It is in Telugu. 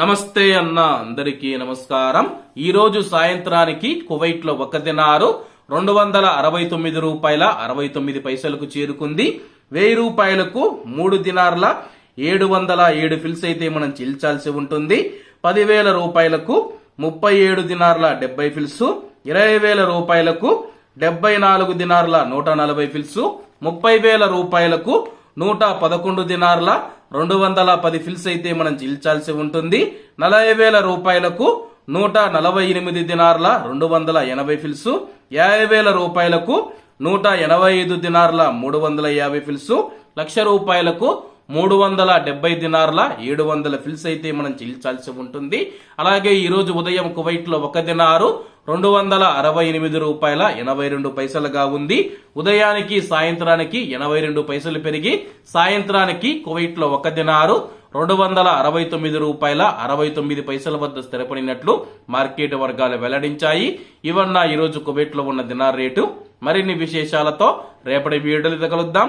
నమస్తే అన్న అందరికీ నమస్కారం. ఈ రోజు సాయంత్రానికి కువైట్లో ఒక దినారు రెండు వందల అరవై తొమ్మిది రూపాయల అరవై తొమ్మిది పైసలకు చేరుకుంది. వెయ్యి రూపాయలకు మూడు దినార్ల ఏడు వందల ఏడు ఫిల్స్ అయితే మనం చెల్లించాల్సి ఉంటుంది. పదివేల రూపాయలకు ముప్పై ఏడు దినార్ల డెబ్బై ఫిల్స్ ఇరవై వేల రూపాయలకు డెబ్బై నాలుగు దినార్ల నూట నలభై ఫిల్స్ ముప్పై వేల రూపాయలకు నూట పదకొండు దినార్ల రెండు వందల పది ఫిల్స్ అయితే మనం చెల్లించాల్సి ఉంటుంది. నలభై వేల రూపాయలకు నూట నలభై ఎనిమిది దినార్ల రెండు వందల ఎనభై ఫిల్స్. యాభై వేల రూపాయలకు నూట ఎనభై ఐదు దినార్ల మూడు వందల యాభై ఫిల్స్. లక్ష రూపాయలకు మూడు వందల డెబ్బై దినార్ల ఏడు వందల ఫిల్స్ అయితే మనం చెల్లించాల్సి ఉంటుంది. అలాగే ఈరోజు ఉదయం కువైట్లో ఒక దినారు రెండు వందల అరవై ఎనిమిది రూపాయల ఎనభై రెండు పైసలుగా ఉంది. ఉదయానికి సాయంత్రానికి ఎనభై రెండు పైసలు పెరిగి సాయంత్రానికి కువైట్లో ఒక దినారు రెండు వందల అరవై తొమ్మిది రూపాయల అరవై తొమ్మిది పైసల వద్ద స్థిరపడినట్లు మార్కెట్ వర్గాలు వెల్లడించాయి. ఇవన్న ఈరోజు కువైట్లో కువైట్లో ఉన్న దినార్ రేటు. మరిన్ని విశేషాలతో రేపటి వీడియోలు తగలుద్దాం